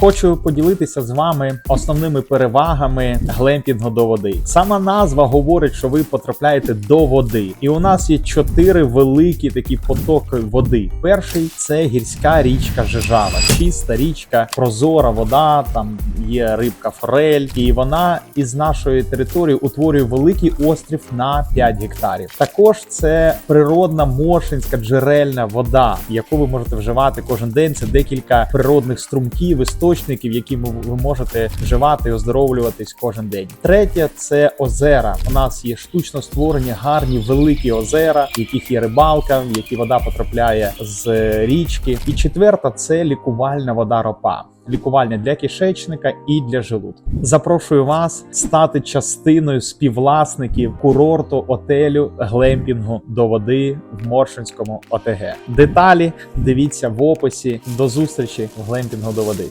Хочу поділитися з вами основними перевагами глемпінгу до води. Сама назва говорить, що ви потрапляєте до води, і у нас є чотири великі такі потоки води. Перший це гірська річка Жижава, чиста річка, прозора вода. Там є рибка форель, і вона із нашої території утворює великий острів на 5 гектарів. Також це природна моршинська джерельна вода, яку ви можете вживати кожен день. Це декілька природних струмків, істочників, які ви можете вживати і оздоровлюватись кожен день. Третє це озера. У нас є штучно створені гарні великі озера, в яких є рибалка, в які вода потрапляє з річки. І четверта це лікувальна вода ропа. Лікувальня для кишечника і для желудка. Запрошую вас стати частиною співвласників курорту отелю глемпінгу до води в Моршинському ОТГ. Деталі дивіться в описі. До зустрічі в глемпінгу до води.